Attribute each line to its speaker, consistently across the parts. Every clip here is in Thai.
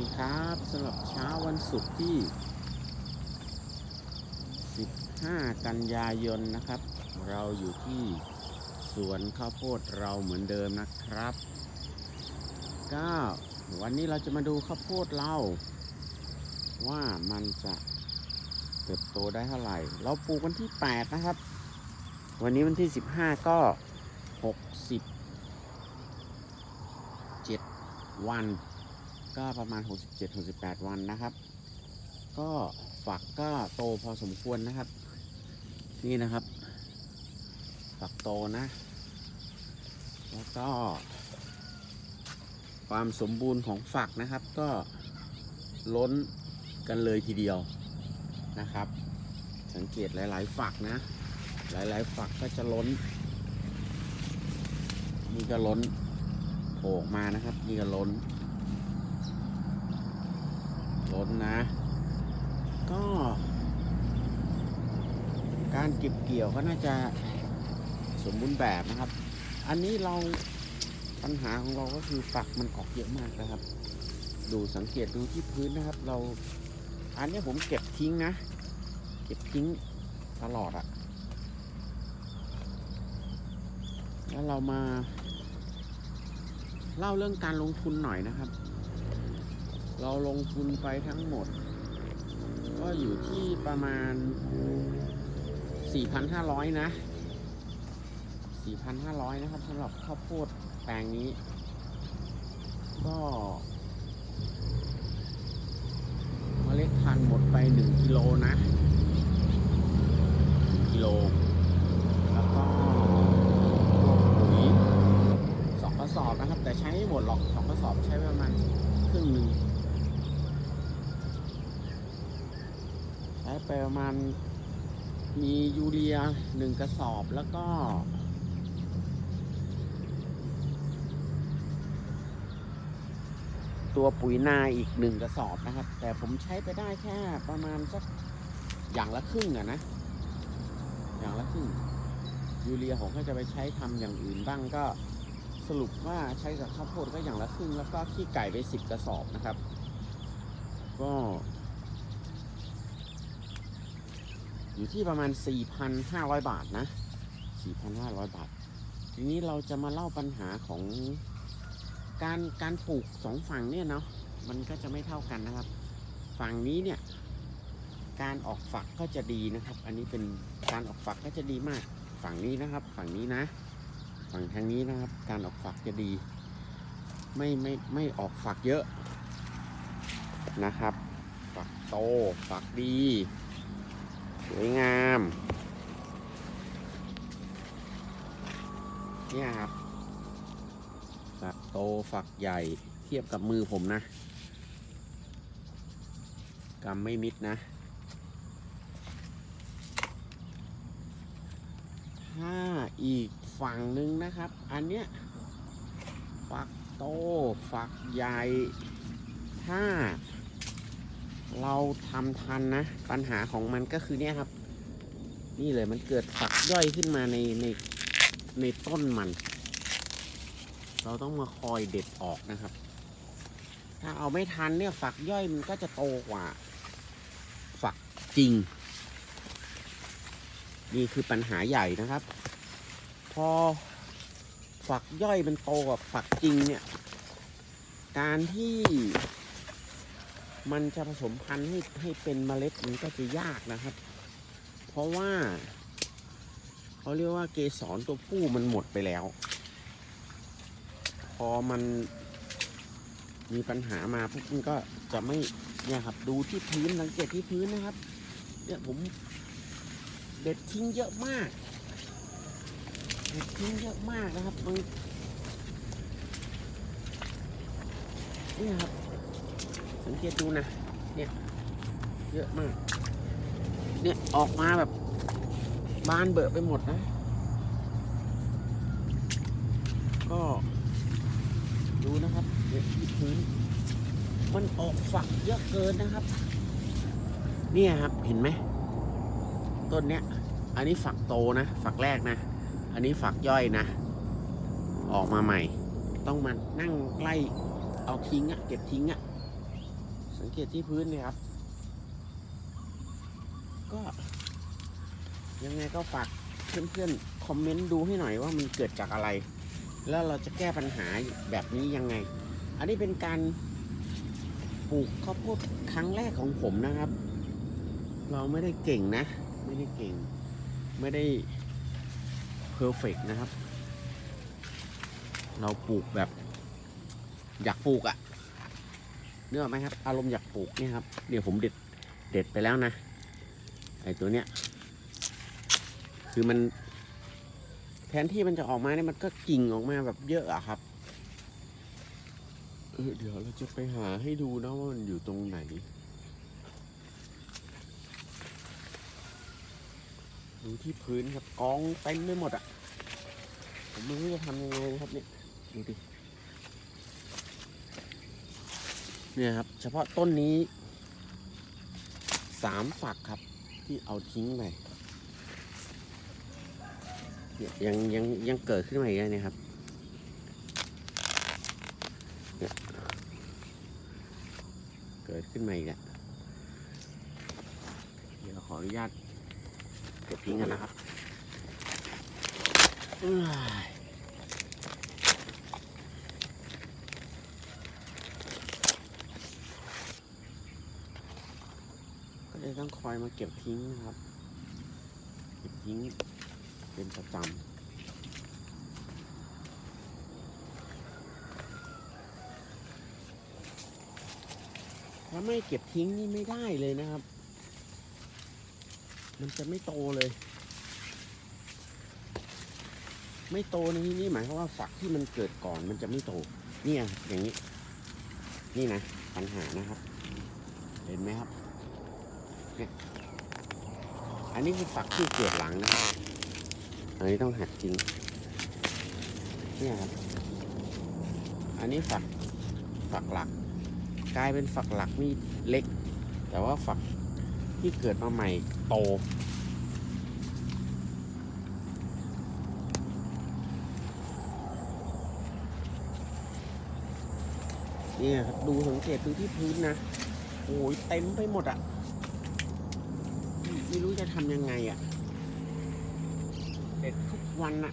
Speaker 1: ดีครับสำหรับเช้าวันศุกร์ที่ 15 กันยายนนะครับ เราอยู่ที่สวนข้าวโพดเราเหมือนเดิมนะครับก็วันนี้เราจะมาดูข้าวโพดเรา ว่ามันจะเติบโตได้เท่าไหร่ เราปลูกวันที่ 8 นะครับ วันนี้วันที่ 15 ก็67วัน ก็ประมาณ 67-68 วันนะครับ ก็ฝักก็โตพอสมควรนะครับ นี่นะครับ ฝักโตนะ แล้วก็ ความสมบูรณ์ของฝักนะครับ ก็ล้นกันเลยทีเดียวนะครับ สังเกตหลาย ๆ ฝักนะ หลาย ๆ ฝักก็จะล้นนี่ก็ล้นโผล่มานะครับนี่ก็ล้น ล้นนะ ก็ การเก็บเกี่ยวก็น่าจะสมบูรณ์แบบนะครับ อันนี้เราปัญหาของเราก็คือฝักมันออกเยอะมากนะครับ ดูสังเกตดูที่พื้นนะครับ เรา อันนี้ผมเก็บทิ้งนะ เก็บทิ้งตลอดอะแล้วเรามา เล่าเรื่องการลงทุนหน่อยนะครับ เราลงทุนไปทั้งหมด ก็อยู่ที่ประมาณ 4,500 นะ 4,500 นะครับสำหรับข้าวโพดแปลงนี้ ก็เมล็ดพันธุ์หมดไป 1 กิโลนะกิโล แล้วก็ปุ๋ยสองกระสอบนะครับ แต่ใช้ไม่หมดหรอกสองกระสอบใช้ประมาณครึ่งหนึ่ง ใช้ ไปประมาณมียูเรียหนึ่งกระสอบแล้วก็ ตัวปุ๋ยนาอีกหนึ่งกระสอบนะครับ แต่ผมใช้ไปได้แค่ประมาณสักอย่างละครึ่งอะนะ อย่างละครึ่งยูเรียผมก็จะไปใช้ทำอย่างอื่นบ้างก็สรุปว่าใช้กับข้าวโพดก็อย่างละครึ่ง แล้วก็ขี้ไก่ไปสิบกระสอบนะครับ ก็ อยู่ที่ประมาณ 4,500 บาทนะ 4,500 บาท ทีนี้เราจะมาเล่าปัญหาของการการปลูกสองฝั่งเนี่ยเนาะมันก็จะไม่เท่ากันนะครับ ฝั่งนี้เนี่ย การออกฝักก็จะดีนะครับ อันนี้เป็นการออกฝักก็จะดีมาก ฝั่งนี้นะครับ ฝั่งนี้นะ ฝั่งทางนี้นะครับ การออกฝักจะดี ไม่ไม่ไม่ออกฝักเยอะนะครับ ฝักโตฝักดี สวยงามเนี่ยครับฝักโตฝักใหญ่เทียบกับมือผมนะกำไม่มิดนะ ถ้าอีกฝั่งหนึ่งนะครับ อันเนี้ยฝักโตฝักใหญ่ถ้า เราทำทันนะ ปัญหาของมันก็คือเนี่ยครับ นี่เลยมันเกิดฝักย่อยขึ้นมาในในในต้นมัน เราต้องมาคอยเด็ดออกนะครับ ถ้าเอาไม่ทันเนี่ยฝักย่อยมันก็จะโตกว่า ฝักจริง นี่คือปัญหาใหญ่นะครับ พอฝักย่อยมันโตกว่าฝักจริงเนี่ย การที่ มันจะผสมพันธุ์ให้ให้เป็นเมล็ดมันก็จะยากนะครับ เพราะว่าเขาเรียกว่าเกสรตัวผู้มันหมดไปแล้ว พอมันมีปัญหามาพวกมันก็จะไม่เนี่ยครับ ดูที่พื้นสังเกตที่พื้นนะครับ เนี่ยผมเด็ดทิ้งเยอะมากเด็ดทิ้งเยอะมากนะครับมันเนี่ยครับ สังเกตดูนะ เนี่ย เยอะมาก เนี่ย ออกมาแบบบานเบอะไปหมดนะ ก็ดูนะครับเนี่ยที่พื้น มันออกฝักเยอะเกินนะครับ เนี่ยครับเห็นไหม ต้นเนี้ย อันนี้ฝักโตนะ ฝักแรกนะ อันนี้ฝักย่อยนะ ออกมาใหม่ ต้องมานั่งไล่เอาทิ้งอะเก็บทิ้งอะ สังเกตที่พื้นนี่ครับ ก็ยังไงก็ฝากเพื่อนๆคอมเมนต์ดูให้หน่อยว่ามันเกิดจากอะไร แล้วเราจะแก้ปัญหาแบบนี้ยังไง อันนี้เป็นการปลูกข้าวโพดครั้งแรกของผมนะครับ เราไม่ได้เก่งนะ ไม่ได้เก่ง ไม่ได้เพอร์เฟกนะครับ เราปลูกแบบ อยากปลูกอะ เนื้อไหมครับ อารมณ์อยากปลูกเนี่ยครับเดี๋ยวผมเด็ดเด็ดไปแล้วนะไอตัวเนี้ยคือมันแทนที่มันจะออกมาเนี่ยมันก็กิ่งออกมาแบบเยอะอะครับเออเดี๋ยวเราจะไปหาให้ดูนะว่ามันอยู่ตรงไหน ดูที่พื้นครับกองเต็มไปหมดอะผมไม่รู้จะทำยังไงครับเนี่ยดูดิ เนี่ยครับ เฉพาะต้นนี้สามฝักครับ ที่เอาทิ้งไปยังยังยังเกิดขึ้นมาอีกแล้วเนี่ยครับเนี่ยเกิดขึ้นมาอีกแล้วเดี๋ยวขออนุญาตเก็บทิ้งกันนะครับ เลยต้องคอยมาเก็บทิ้งนะครับ เก็บทิ้งเป็นประจำถ้าไม่เก็บทิ้งนี่ไม่ได้เลยนะครับ มันจะไม่โตเลย ไม่โตในที่นี้หมายความว่าฝักที่มันเกิดก่อนมันจะไม่โต เนี่ยอย่างนี้ นี่นะปัญหานะครับ เห็นไหมครับ เนี่ยอันนี้คือฝักที่เกิดหลังนะครับอันนี้ต้องหักจริงเนี่ยครับ อันนี้ฝักฝักหลัก กลายเป็นฝักหลักนี่เล็ก แต่ว่าฝักที่เกิดมาใหม่โตเนี่ยครับดูสังเกตดูที่พื้นนะ โอ้ยเต็มไปหมดอะ่ะ ไม่รู้จะทำยังไงอะ่ะเด็ดทุกวันอะ่ะ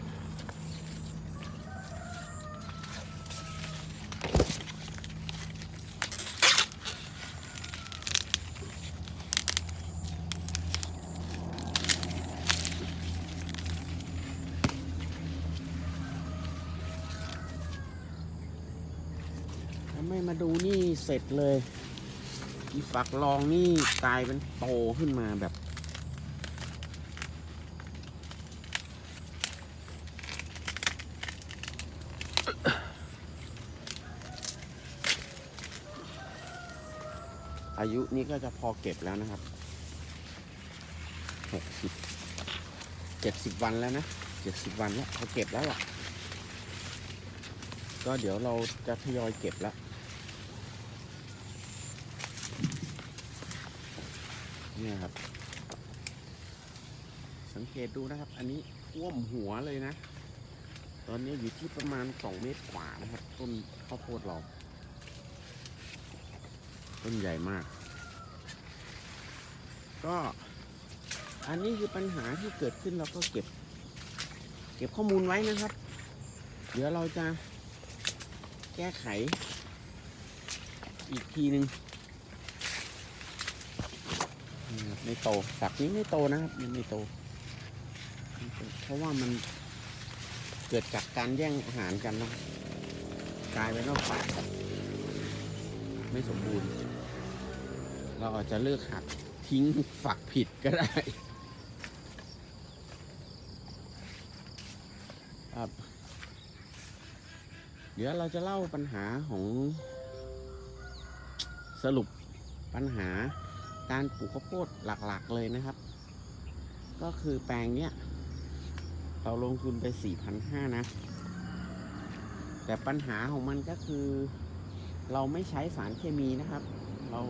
Speaker 1: ไม่มาดูนี่เสร็จเลยอีฝักรองนี่กลายเป็นโตขึ้นมาแบบ อายุนี่ก็จะพอเก็บแล้วนะครับหกสิบเจ็ดสิบวันแล้วนะเจ็ดสิบวันแล้วพอเก็บแล้วล่ะ ก็เดี๋ยวเราจะทยอยเก็บแล้วเนี่ยครับ สังเกตดูนะครับ อันนี้ท่วมหัวเลยนะ ตอนนี้อยู่ที่ประมาณสองเมตรกว่านะครับ ต้นข้าวโพดเรา ต้นใหญ่มาก ก็อันนี้คือปัญหาที่เกิดขึ้นเราก็เก็บ เก็บข้อมูลไว้นะครับ เดี๋ยวเราจะแก้ไข อีกทีหนึ่งไม่โตฝักนี้ไม่โตนะครับยังไม่โต เพราะว่ามันเกิดจากการแย่งอาหารกันเนาะกลายเป็นว่ากไม่สมบูรณ์ เราอาจจะเลือกหัก ทิ้งฝักผิดก็ได้ ครับ เดี๋ยวเราจะเล่าปัญหาของสรุปปัญหาการปลูกข้าวโพดหลักๆเลยนะครับ ก็คือแปลงเนี้ย เราลงทุนไป 4,500 นะ แต่ปัญหาของมันก็คือ เราไม่ใช้สารเคมีนะครับ เรา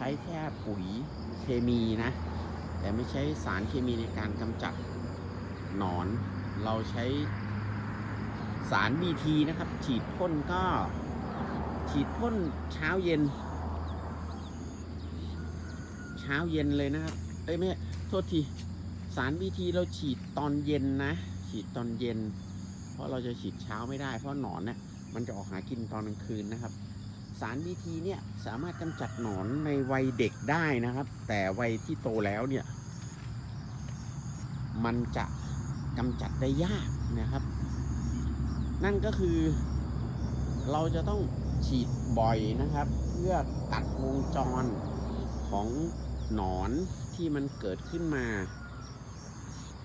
Speaker 1: ใช้แค่ปุ๋ยเคมีนะ แต่ไม่ใช้สารเคมีในการกำจัดหนอน เราใช้สารบีทีนะครับ ฉีดพ่นก็ ฉีดพ่นเช้าเย็น เช้าเย็นเลยนะครับ เอ้ยไม่ โทษที สารบีทีเราฉีดตอนเย็นนะ ฉีดตอนเย็น เพราะเราจะฉีดเช้าไม่ได้ เพราะหนอนเนี่ยมันจะออกหากินตอนกลางคืนนะครับ สารบีทีเนี่ยสามารถกำจัดหนอนในวัยเด็กได้นะครับ แต่วัยที่โตแล้วเนี่ย มันจะกำจัดได้ยากนะครับ นั่นก็คือเราจะต้องฉีดบ่อยนะครับ เพื่อตัดวงจรของหนอนที่มันเกิดขึ้นมา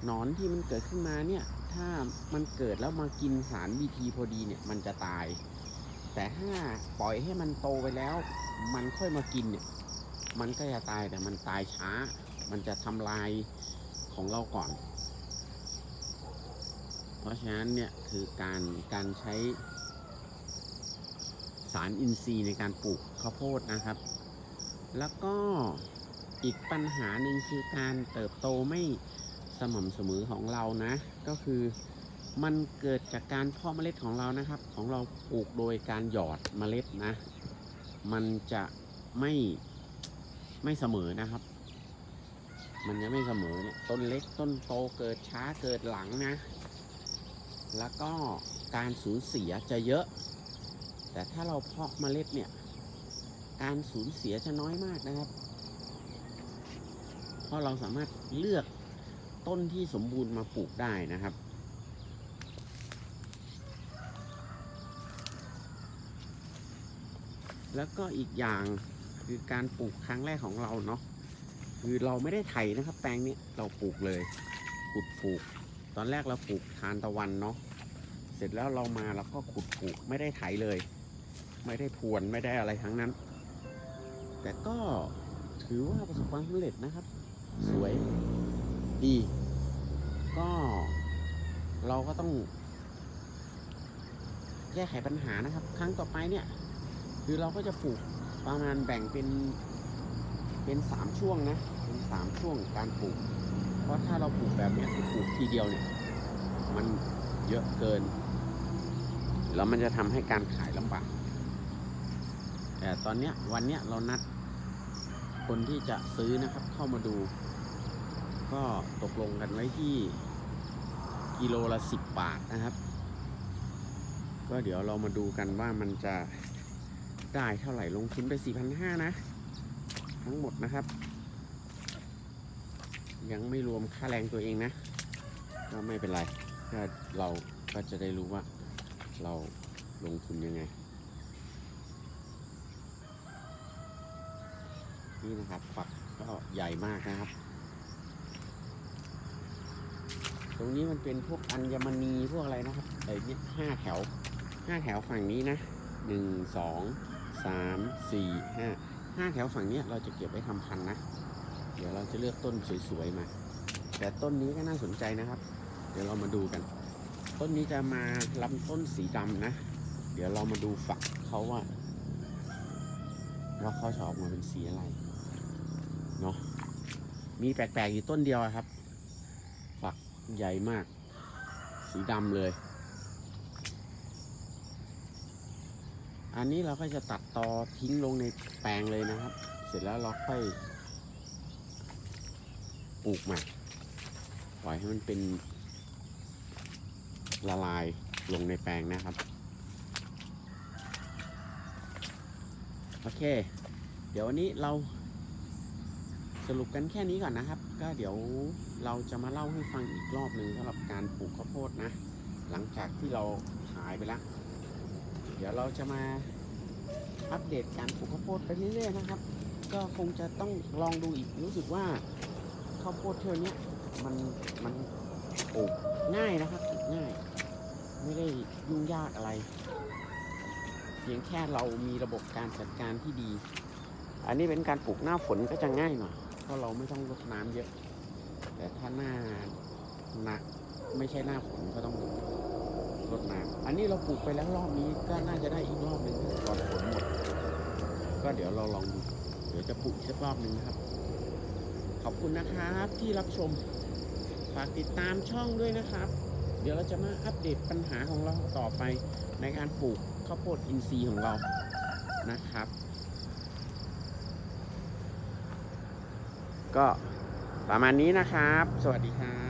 Speaker 1: หนอนที่มันเกิดขึ้นมาเนี่ย ถ้ามันเกิดแล้วมากินสารบีทีพอดีเนี่ยมันจะตาย แต่ถ้าปล่อยให้มันโตไปแล้ว มันค่อยมากินเนี่ย มันก็จะตายแต่มันตายช้า มันจะทำลายของเราก่อน เพราะฉะนั้นเนี่ยคือการการใช้สารอินทรีย์ในการปลูกข้าวโพดนะครับ แล้วก็อีกปัญหาหนึ่งคือการเติบโตไม่สม่ำเสมอของเรานะ ก็คือ มันเกิดจากการเพาะเมล็ดของเรานะครับ ของเราปลูกโดยการหยอดเมล็ดนะ มันจะไม่ไม่เสมอนะครับ มันจะไม่เสมอเนี่ยต้นเล็กต้นโตเกิดช้าเกิดหลังนะ แล้วก็การสูญเสียจะเยอะ แต่ถ้าเราเพาะเมล็ดเนี่ย การสูญเสียจะน้อยมากนะครับ เพราะเราสามารถเลือกต้นที่สมบูรณ์มาปลูกได้นะครับ แล้วก็อีกอย่างคือการปลูกครั้งแรกของเราเนาะคือเราไม่ได้ไถนะครับ แปลงนี้เราปลูกเลยขุดปลูก ตอนแรกเราปลูกทานตะวันเนาะเสร็จแล้วเรามาเราก็ขุดปลูกไม่ได้ไถเลย ไม่ได้พวนไม่ได้อะไรทั้งนั้น แต่ก็ถือว่าประสบความสำเร็จนะครับ สวยดี ก็เราก็ต้อง แก้ไขปัญหานะครับ ครั้งต่อไปเนี่ย คือเราก็จะปลูกประมาณแบ่งเป็นเป็นสามช่วงนะ เป็นสามช่วงการปลูก เพราะถ้าเราปลูกแบบเนี้ยคือปลูกทีเดียวเนี่ย มันเยอะเกิน แล้วมันจะทำให้การขายลำบาก แต่ตอนเนี้ยวันเนี้ยเรานัดคนที่จะซื้อนะครับเข้ามาดู ก็ตกลงกันไว้ที่กิโลละสิบบาทนะครับ ก็เดี๋ยวเรามาดูกันว่ามันจะ ได้เท่าไหร่ลงทุนไปสี่พันห้านะ ทั้งหมดนะครับ ยังไม่รวมค่าแรงตัวเองนะ ก็ไม่เป็นไรก็เราก็จะได้รู้ว่า เราลงทุนยังไง นี่นะครับฝักก็ใหญ่มากนะครับ ตรงนี้มันเป็นพวกอัญมณีพวกอะไรนะครับไอ้เนี่ยห้าแถวห้าแถวฝั่งนี้นะหนึ่งสอง สามสี่ห้าห้าแถวฝั่งนี้เราจะเก็บไว้ทำพันนะ เดี๋ยวเราจะเลือกต้นสวยๆมา แต่ต้นนี้ก็น่าสนใจนะครับ เดี๋ยวเรามาดูกัน ต้นนี้จะมาลำต้นสีดำนะ เดี๋ยวเรามาดูฝักเขาว่าว่าเขาจะออกมาเป็นสีอะไรเนาะมีแปลกๆอยู่ต้นเดียวครับ ฝักใหญ่มาก สีดำเลย อันนี้เราก็จะตัดตอทิ้งลงในแปลงเลยนะครับ เสร็จแล้วเราค่อยปลูกใหม่ปล่อยให้มันเป็นละลายลงในแปลงนะครับ โอเค เดี๋ยววันนี้เราสรุปกันแค่นี้ก่อนนะครับ ก็เดี๋ยวเราจะมาเล่าให้ฟังอีกรอบหนึ่งสำหรับการปลูกข้าวโพดนะ หลังจากที่เราขายไปแล้ว ดี๋ยวเราจะมาอัปเดตการปลูกข้าวโพดไปเรื่อยๆนะครับ ก็คงจะต้องลองดูอีกรู้สึกว่าข้าวโพดเที่ยวเนี้ยมันมันปลูกง่ายนะครับปลูกง่าย ไม่ได้ยุ่งยากอะไร เพียงแค่เรามีระบบการจัดการที่ดี อันนี้เป็นการปลูกหน้าฝนก็จะง่ายหน่อยเพราะเราไม่ต้องรดน้ำเยอะ แต่ถ้าหน้าหนักไม่ใช่หน้าฝนก็ต้อง รดน้ำอันนี้เราปลูกไปแล้วรอบนี้ก็น่าจะได้อีกรอบหนึ่งก่อนฝนหมด ก็เดี๋ยวเราลองดูเดี๋ยวจะปลูกอีกสักรอบหนึ่งนะครับ ขอบคุณนะครับที่รับชม ฝากติดตามช่องด้วยนะครับ เดี๋ยวเราจะมาอัปเดตปัญหาของเราต่อไปในการปลูกข้าวโพดอินทรีย์ของเรานะครับ ก็ประมาณนี้นะครับ สวัสดีครับ